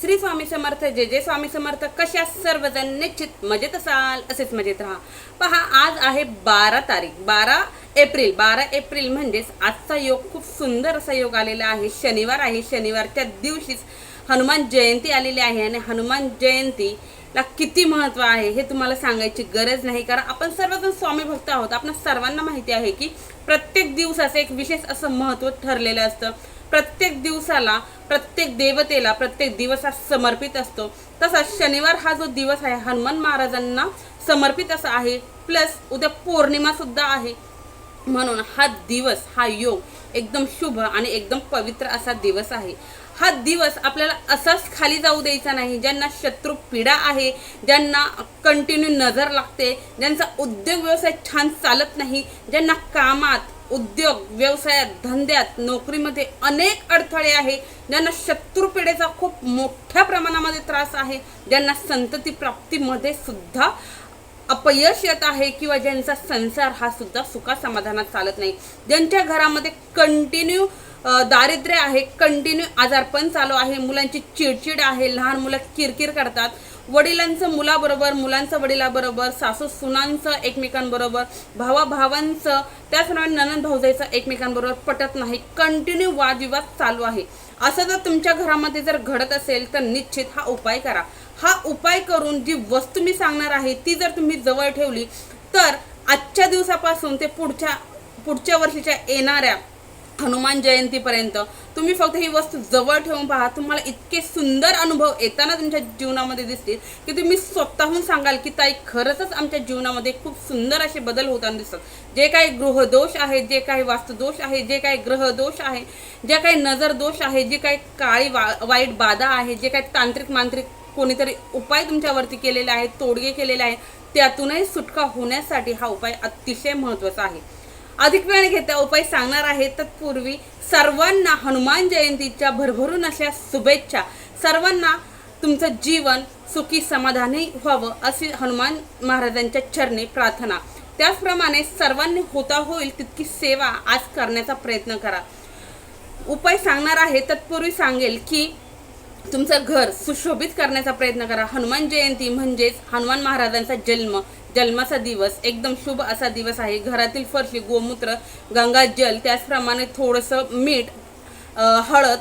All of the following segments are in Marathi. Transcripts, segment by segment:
श्री स्वामी समर्थ जे जे स्वामी समर्थ. कशा सर्वजण निश्चित मजेत असाल असेच मजेत राहा. पहा आज आहे बारा तारीख बारा एप्रिल. बारा एप्रिल म्हणजेच आजचा योग खूप सुंदर असा योग आलेला आहे. शनिवार आहे शनिवारच्या दिवशीच हनुमान जयंती आलेली आहे आणि हनुमान जयंतीला किती महत्त्व आहे हे तुम्हाला सांगायची गरज नाही कारण आपण सर्वजण स्वामी भक्त आहोत. आपण सर्वांना माहिती आहे की प्रत्येक दिवसाचं एक विशेष असं महत्त्व ठरलेलं असतं. प्रत्येक दिवसाला प्रत्येक देवतेला प्रत्येक दिवस हा समर्पित असतो. तसाच शनिवार हा जो दिवस आहे हनुमान महाराजांना समर्पित असा आहे. प्लस उद्या पौर्णिमा सुद्धा आहे. म्हणून हा दिवस हा योग एकदम शुभ आणि एकदम पवित्र असा दिवस आहे. हा दिवस आपल्याला असाच खाली जाऊ द्यायचा नाही. ज्यांना शत्रू पीडा आहे ज्यांना कंटिन्यू नजर लागते ज्यांचा उद्योग व्यवसाय छान चालत नाही ज्यांना कामात उद्योग व्यवसायात धंद्यात नोकरीमध्ये अनेक अडथळे आहे. ज्यांना शत्रुपीडेचा खूप मोठ्या प्रमाणामध्ये त्रास आहे. ज्यांना संतती प्राप्तीमध्ये सुद्धा अपयश येत आहे किंवा ज्यांचा संसार हा सुद्धा सुखा समाधानात चालत नाही. ज्यांच्या घरामध्ये कंटिन्यू दारिद्र्य आहे कंटिन्यू आजारपण चालू आहे मुलांची चिडचिड आहे लहान मुलं किरकिर करतात वडिलांचं मुलाबरोबर मुलांचं वडिलाबरोबर सासू सुनांचं एकमेकांबरोबर भावा भावांचं त्याचप्रमाणे ननंद भाऊजाईचं एकमेकांबरोबर पटत नाही. कंटिन्यू वादविवाद चालू आहे. असं जर तुमच्या घरामध्ये जर घडत असेल तर निश्चित हा उपाय करा. हा उपाय करून जी वस्तू मी सांगणार आहे ती जर तुम्ही जवळ ठेवली तर आजच्या दिवसापासून ते पुढच्या पुढच्या वर्षीच्या येणाऱ्या हनुमान जयंतीपर्यंत. तुम्ही फक्त ही वस्तू जवळ ठेवून पहा. तुम्हाला इतके सुंदर अनुभव येताना तुमच्या जीवनामध्ये दिसतील की तुम्ही स्वतःहून सांगाल की ताई खरंच आमच्या जीवनामध्ये खूप सुंदर असे बदल होताना दिसतात. जे काही गृहदोष आहे जे काही वास्तुदोष आहे जे काही ग्रहदोष आहे जे काही नजरदोष आहे जे काही काळी वा वाईट बाधा आहे जे काही तांत्रिक मांत्रिक कोणीतरी उपाय तुमच्यावरती केलेले आहेत तोडगे केलेले आहेत त्यातूनही सुटका होण्यासाठी हा उपाय अतिशय महत्त्वाचा आहे. अधिक वेळ घेता उपाय सांगणार आहे तत्पूर्वी सर्वांना हनुमान जयंतीच्या भरभरून अशा शुभेच्छा. सर्वांना तुमचं जीवन सुखी समाधानी व्हावं अशी हनुमान महाराजांच्या चरणी प्रार्थना. त्याचप्रमाणे सर्वांनी होता होईल तितकी सेवा आज करण्याचा प्रयत्न करा. उपाय सांगणार आहे. तत्पूर्वी सांगेल की तुमचं घर सुशोभित करण्याचा प्रयत्न करा. हनुमान जयंती म्हणजेच हनुमान महाराजांचा जन्म. जन्माचा दिवस. एकदम शुभ असा दिवस आहे. घरातील फरशी गोमूत्र गंगा जल त्याचप्रमाणे थोडंसं मीठ हळद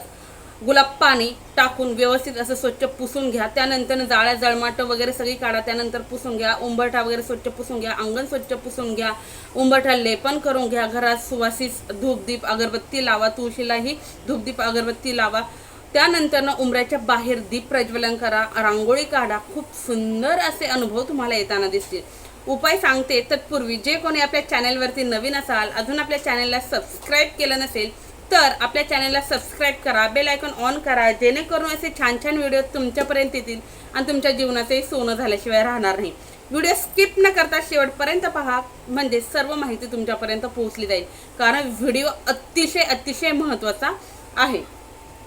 गुलाब पाणी टाकून व्यवस्थित असं स्वच्छ पुसून घ्या. त्यानंतर जाळ्या जळमाट वगैरे सगळी काढा. त्यानंतर पुसून घ्या. उंबरठा वगैरे स्वच्छ पुसून घ्या. अंगण स्वच्छ पुसून घ्या. उंबरठा लेपन करून घ्या. घरात सुवासिस धूपदीप अगरबत्ती लावा. तुळशीलाही धूपदीप अगरबत्ती लावा. त्यानंतर उमऱ्याच्या बाहेर दीप प्रज्वलन करा रांगोळी काढा. खूप सुंदर असे अनुभव तुम्हाला येताना दिसतील. उपाय सांगते तत्पूर्वी जे कोणी आपल्या चॅनलवरती नवीन असाल अजून आपल्या चॅनलला सबस्क्राईब केलं नसेल तर आपल्या चॅनलला सबस्क्राईब करा बेल आयकॉन ऑन करा जेणेकरून असे छान छान व्हिडिओ तुमच्यापर्यंत येतील आणि तुमच्या जीवनाचंही सोनं झाल्याशिवाय राहणार नाही. व्हिडिओ स्किप न करता शेवटपर्यंत पहा म्हणजे सर्व माहिती तुमच्यापर्यंत पोहोचली जाईल. कारण व्हिडिओ अतिशय अतिशय महत्त्वाचा आहे.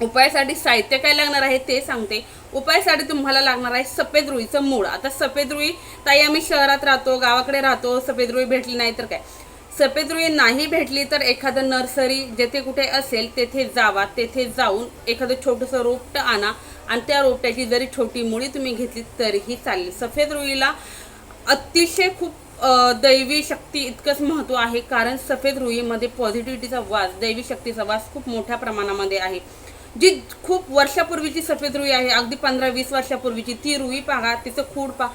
उपायासाठी साहित्य काय लागणार आहे ते सांगते. उपायासाठी तुम्हाला लागणार आहे सफेद रुईचं मूळ. आता सफेद रुई ताई आम्ही शहरात राहतो गावाकडे राहतो सफेद रुई भेटली नाही तर काय? सफेद रुई नाही भेटली तर एखादं नर्सरी जेथे कुठे असेल तेथे जावा तेथे जाऊन एखादं छोटंसं रोपटं आणा आणि त्या रोपट्याची जरी छोटी मुळी तुम्ही घेतली तरीही चालेल. सफेद रुईला अतिशय खूप दैवी शक्ती इतकंच महत्त्व आहे. कारण सफेद रुईमध्ये पॉझिटिव्हिटीचा वास दैवी शक्तीचा वास खूप मोठ्या प्रमाणामध्ये आहे. जी खूप वर्षापूर्वीची सफेद रुई आहे अगदी पंधरा वीस वर्षापूर्वीची ती रुई पहा तिचं खूड पहा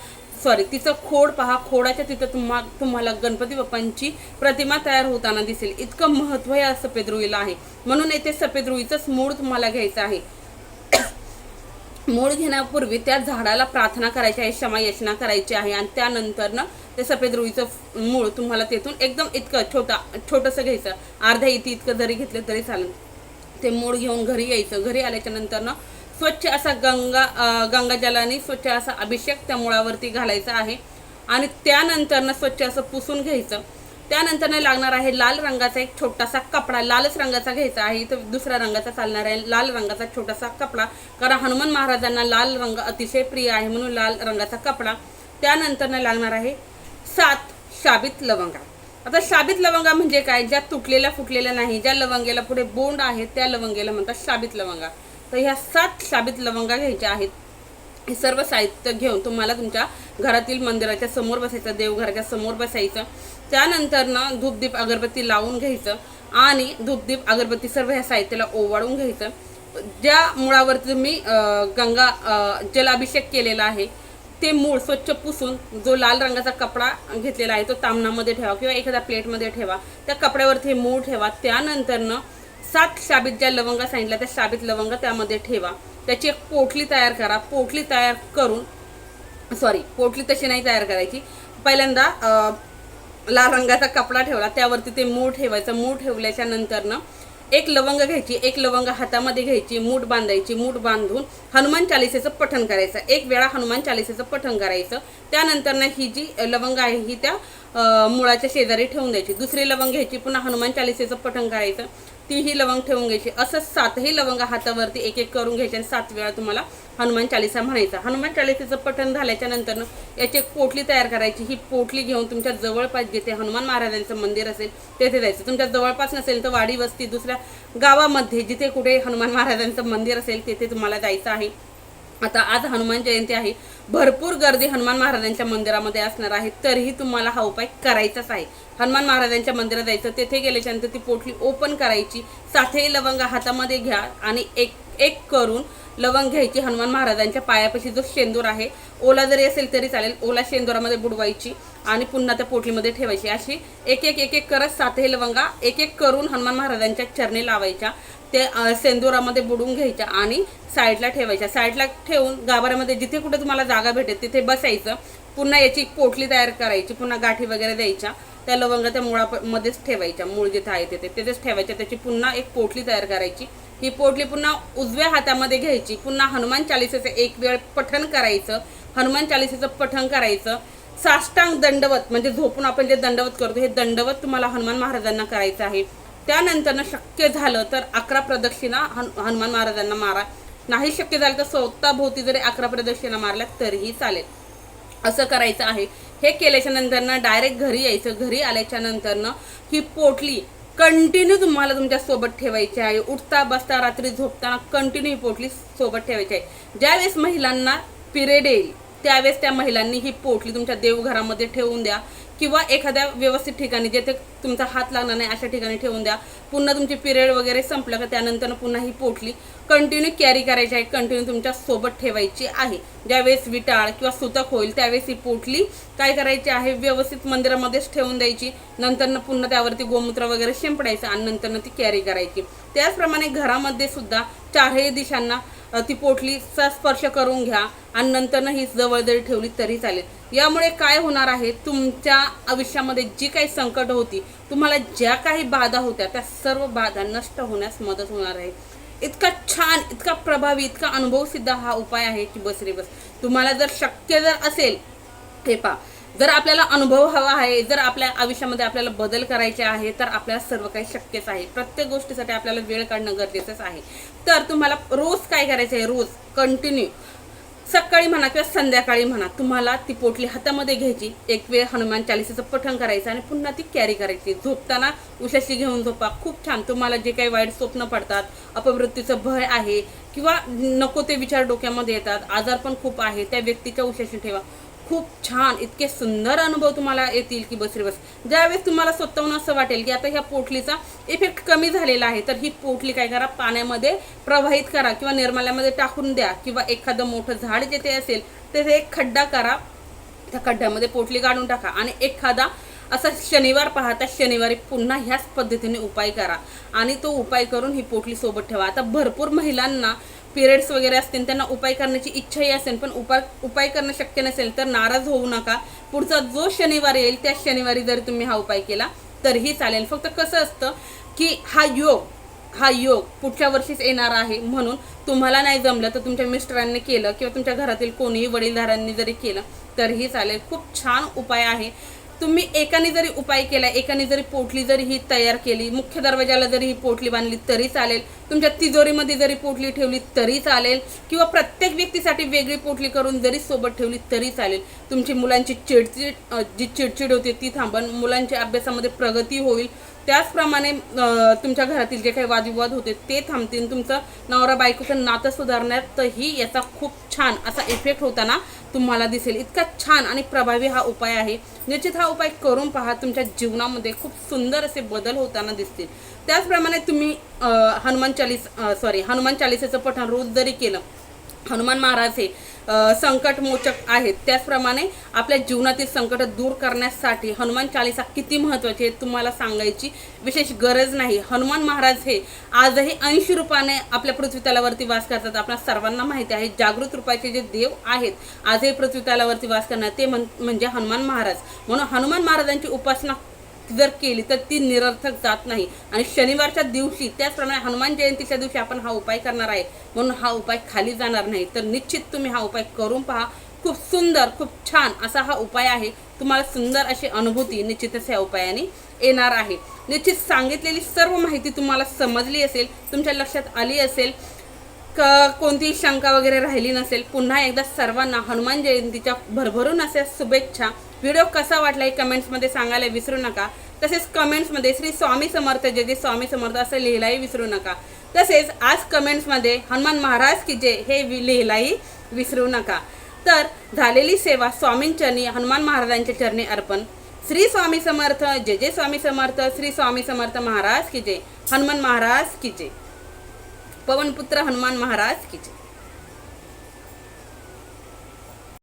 सॉरी तिचं खोड पहा खोडाच्या तिथं तुम्हा तुम्हाला गणपती बाप्पांची प्रतिमा तयार होताना दिसेल. इतकं महत्त्व या सफेद रुईला आहे. म्हणून येथे सफेद रुईचंच मूळ तुम्हाला घ्यायचं आहे. मूळ घेण्यापूर्वी त्या झाडाला प्रार्थना करायची आहे क्षमा याचना करायची आहे आणि त्यानंतर ना ते सफेद रुईचं मूळ तुम्हाला तेथून एकदम इतकं छोटा छोटंसं घ्यायचं. अर्ध्या इथे इतकं जरी घेतलं तरी चालेल. ते मूळ घेऊन घरी यायचं. घरी आल्याच्यानंतर ना स्वच्छ असा गंगा गंगाजलाने स्वच्छ असा अभिषेक त्या मुळावरती घालायचा आहे. आणि त्यानंतर ना स्वच्छ असं पुसून घ्यायचं. त्यानंतर ना लागणार आहे लाल रंगाचा एक छोटासा कपडा. लालच रंगाचा घ्यायचा आहे. इथं दुसऱ्या रंगाचा चालणार आहे. लाल रंगाचा छोटासा कपडा. कारण हनुमान महाराजांना लाल रंग अतिशय प्रिय आहे म्हणून लाल रंगाचा कपडा. त्यानंतर ना लागणार आहे सात शाबित लवंगा. आता शाबित लवंगा म्हणजे काय? ज्या तुटलेल्या फुटलेल्या नाही ज्या लवंगेला पुढे बोंड आहे त्या लवंगेला म्हणतात शाबित लवंगा. तर ह्या सात साबित लवंगा घ्यायच्या आहेत. हे सर्व साहित्य घेऊन तुम्हाला तुमच्या घरातील मंदिराच्या समोर बसायचं देवघराच्या समोर बसायचं. त्यानंतर ना धूपदीप अगरबत्ती लावून घ्यायचं आणि धूपदीप अगरबत्ती सर्व ह्या साहित्याला ओवाळून घ्यायचं. ज्या मुळावरती तुम्ही गंगा जलाभिषेक केलेला आहे ते मूळ स्वच्छ पुसून जो लाल रंगाचा कपडा घेतलेला आहे तो तामणामध्ये ठेवा किंवा एखाद्या प्लेटमध्ये ठेवा. त्या कपड्यावरती हे मूळ ठेवा. त्यानंतरनं सात शाबीत ज्या लवंगा सांगितल्या त्या शाबीत लवंगा त्यामध्ये ठेवा. त्याची एक पोटली तयार करा. पोटली तयार करून सॉरी पोटली तशी नाही तयार करायची. पहिल्यांदा लाल रंगाचा कपडा ठेवला. त्यावरती ते मूळ ठेवायचं. मूळ ठेवल्याच्या नंतरनं एक लवंग घ्यायची एक लवंग हातामध्ये घ्यायची मूठ बांधायची मूठ बांधून हनुमान चालिसेचं पठण करायचं. एक वेळा हनुमान चालिसेचं पठण करायचं. त्यानंतर ही जी लवंग आहे ही त्या मुळाच्या शेजारी ठेवून द्यायची. दुसरी लवंग घ्यायची पुन्हा हनुमान चालिसेचं पठण करायचं. तीही लवंग ठेवून घ्यायची. असं सातही लवंग हातावरती एक एक करून घ्यायचे आणि सात वेळा तुम्हाला हनुमान चालिसा म्हणायचा. हनुमान चालिसेचं पठण झाल्याच्या नंतरनं याची एक पोटली तयार करायची. ही पोटली घेऊन तुमच्या जवळपास जिथे हनुमान महाराजांचं मंदिर असेल तेथे जायचं. तुमच्या जवळपास नसेल तर वाडी वस्ती दुसऱ्या गावामध्ये जिथे कुठे हनुमान महाराजांचं मंदिर असेल तेथे तुम्हाला जायचं आहे. आता आज हनुमान जयंती आहे. भरपूर गर्दी हनुमान महाराजांच्या मंदिरामध्ये असणार आहे. तरीही तुम्हाला हा उपाय करायचाच आहे. हनुमान महाराजांच्या मंदिरात जायचं तेथे गेल्याच्यानंतर ती पोटली ओपन करायची. साथेही लवंग हातामध्ये घ्या आणि एक एक करून लवंग घ्यायची हनुमान महाराजांच्या पायापाशी जो शेंदूर आहे ओला जरी असेल तरी चालेल. ओला शेंदुरामध्ये बुडवायची आणि पुन्हा त्या पोटलीमध्ये ठेवायची. अशी एक एक एक एक करत सातही लवंगा एक एक करून हनुमान महाराजांच्या चरणी लावायच्या. ते सेंदुरामध्ये बुडून घ्यायच्या आणि साईडला ठेवायच्या. साईडला ठेवून गाभाऱ्यामध्ये जिथे कुठे तुम्हाला जागा भेटेल तिथे बसायचं. पुन्हा याची एक पोटली तयार करायची. पुन्हा गाठी वगैरे द्यायच्या. त्या लवंगा त्या मुळामध्येच ठेवायच्या. मूळ जिथे आहे तिथे तिथेच ठेवायच्या. त्याची पुन्हा एक पोटली तयार करायची. ही पोटली पुन्हा उजव्या हातामध्ये घ्यायची. पुन्हा हनुमान चालिसेचं एक वेळ पठण करायचं. हनुमान चालिसेचं पठण करायचं. साष्टांग दंडवत म्हणजे झोपून आपण जे दंडवत करतो हे दंडवत तुम्हाला हनुमान महाराजांना करायचं आहे. त्यानंतरनं शक्य झालं तर अकरा प्रदक्षिणा हन हनुमान महाराजांना मारा. नाही शक्य झालं तर स्वतःभोवती जरी अकरा प्रदक्षिणा मारल्या तरीही चालेल. असं करायचं आहे. हे केल्याच्या नंतरनं डायरेक्ट घरी यायचं. घरी आल्याच्या नंतरनं ही पोटली कंटिन्यू तुम्हाला तुमच्यासोबत ठेवायचे आहे. उठता बसता रात्री झोपताना कंटिन्यू ही पोटली सोबत ठेवायची आहे. ज्यावेळेस महिलांना पिरियड येईल त्यावेळेस त्या महिलांनी ही पोटली तुमच्या देवघरामध्ये ठेवून द्या. किंवा एखाद्या व्यवस्थित ठिकाणी जेथे तुमचा हात लागणार नाही अशा ठिकाणी ठेवून द्या. पुन्हा तुमची पिरियड वगैरे संपलं का त्यानंतर पुन्हा ही पोटली कंटिन्यू कॅरी करायची आहे कंटिन्यू तुमच्यासोबत ठेवायची आहे. ज्यावेळेस विटाळ किंवा सुतक होईल त्यावेळेस ही पोटली काय करायची आहे? व्यवस्थित मंदिरामध्येच ठेवून द्यायची. नंतरनं पुन्हा त्यावरती गोमूत्र वगैरे शिंपडायचं आणि नंतरनं ती कॅरी करायची. त्याचप्रमाणे घरामध्ये सुद्धा चारही दिशांना ती पोटलीचा स्पर्श करून घ्या आणि नंतरनं ही जवळ जरी ठेवली तरी चालेल. यामुळे काय होणार आहे? तुमच्या आयुष्यामध्ये जी काही संकट होती तुम्हाला ज्या काही बाधा होत्या त्या सर्व बाधा नष्ट होण्यास मदत होणार आहे. इतका छान इतका प्रभावी इतका अनुभवसिद्ध हा उपाय आहे की बस रे बस. तुम्हाला जर शक्य जर असेल हे पा जर आपल्याला अनुभव हवा आहे जर आपल्या आयुष्यामध्ये आपल्याला बदल करायचे आहे तर आपल्याला सर्व काही शक्यच आहे. प्रत्येक गोष्टीसाठी आपल्याला वेळ काढणं गरजेचंच आहे. तर तुम्हाला रोज काय करायचं आहे रोज कंटिन्यू सकाळी म्हणा किंवा संध्याकाळी म्हणा तुम्हाला ती पोटली हातामध्ये घ्यायची. एक वेळ हनुमान चालिसाचं पठण करायचं आणि पुन्हा ती कॅरी करायची. झोपताना उशाशी घेऊन झोपा. खूप छान. तुम्हाला जे काही वाईट स्वप्न पडतात अपमृत्यूचं भय आहे किंवा नको ते विचार डोक्यामध्ये येतात आजार पण खूप आहे त्या व्यक्तीच्या उशाशी ठेवा. खूप छान इतके सुंदर अनुभव तुम्हाला येतील की बसरे बस. ज्यावेळेस तुम्हाला स्वतःहून असं वाटेल की आता ह्या पोटलीचा इफेक्ट कमी झालेला आहे तर ही पोटली काय करा पाण्यामध्ये प्रवाहित करा किंवा निर्माल्यामध्ये टाकून द्या किंवा एखादं मोठं झाड जेथे असेल तेथे एक खड्डा करा. त्या खड्ड्यामध्ये पोटली काढून टाका आणि एखादा असा शनिवार पाहता शनिवारी पुन्हा ह्याच पद्धतीने उपाय करा. आणि तो उपाय करून ही पोटली सोबत ठेवा. आता भरपूर महिलांना पिरियड्स वगैरे असतील त्यांना उपाय करण्याची इच्छाही असेल पण उपाय उपाय करणं शक्य नसेल तर नाराज होऊ नका. पुढचा जो शनिवार येईल त्या शनिवारी जरी तुम्ही हा उपाय केला तरीही चालेल. फक्त कसं असतं की हा योग हा योग पुढच्या वर्षीच येणार आहे म्हणून तुम्हाला नाही जमलं तर तुमच्या मिस्टरांनी केलं किंवा तुमच्या घरातील कोणीही वडीलधारांनी जरी केलं तरीही चालेल. खूप छान उपाय आहे. तुम्ही एकाने जरी उपाय केला एकाने जरी पोटली जरी ही तयार केली मुख्य दरवाजाला जरी ही पोटली बांधली तरी चालेल तुमच्या तिजोरीमध्ये जरी पोटली ठेवली तरी चालेल किंवा प्रत्येक व्यक्तीसाठी वेगळी पोटली करून जरी सोबत ठेवली तरी चालेल. तुमची मुलांची चिडचिड जी चिडचिड होते ती थांबन मुलांच्या अभ्यासामध्ये प्रगती होईल. त्याचप्रमाणे तुमच्या घरातील जे काही वादविवाद होते ते थांबतील. तुमचं नवरा बायकोचं नातं सुधारण्यातही याचा खूप छान असा इफेक्ट होताना तुम्हाला दिसेल. इतका छान आणि प्रभावी हा उपाय आहे. निश्चित हा उपाय करून पहा तुमच्या जीवनामध्ये खूप सुंदर असे बदल होताना दिसतील. त्याचप्रमाणे तुम्ही हनुमान चालीस सॉरी हनुमान चालिसेचं पठण रोज जरी केलं हनुमान महाराज हे संकटमोचक आहेत. त्याचप्रमाणे आपल्या जीवनातील संकट दूर करण्यासाठी हनुमान चालिसा किती महत्त्वाची आहे तुम्हाला सांगायची विशेष गरज नाही. हनुमान महाराज हे आजही ऐंशी रूपाने आपल्या पृथ्वीतलावरती वास करतात. आपल्या सर्वांना माहिती आहे जागृत रूपाचे जे देव आहेत आजही पृथ्वीतलावरती वास करणार ते म्हणजे हनुमान महाराज. म्हणून हनुमान महाराजांची उपासना जर केली तर ती निरर्थक जात नाही. आणि शनिवारच्या दिवशी त्याचप्रमाणे हनुमान जयंतीच्या दिवशी आपण हा उपाय करणार आहे. म्हणून हा उपाय खाली जाणार नाही. तर निश्चित तुम्ही हा उपाय करून पहा. खूप सुंदर खूप छान असा हा उपाय आहे. तुम्हाला सुंदर अशी अनुभूती निश्चितच या उपायाने येणार आहे. निश्चित सांगितलेली सर्व माहिती तुम्हाला समजली असेल तुमच्या लक्षात आली असेल क कोणतीही शंका वगैरे राहिली नसेल पुन्हा एकदा सर्वांना हनुमान जयंतीच्या भरभरून अशा शुभेच्छा. व्हिडिओ कसा वाटला हे कमेंट्समध्ये सांगायला विसरू नका. तसेच कमेंट्समध्ये श्री स्वामी समर्थ जे जे स्वामी समर्थ असं लिहिलाही विसरू नका. तसेच आज कमेंट्समध्ये हनुमान महाराज की जे हे वि- लिहिलाही विसरू नका. तर झालेली सेवा स्वामींचरणी हनुमान महाराजांच्या चरणी अर्पण. श्री स्वामी समर्थ जय जय स्वामी समर्थ श्री स्वामी समर्थ महाराज की जय हनुमान महाराज की जय. पवनपुत्र हनुमान महाराज की जय.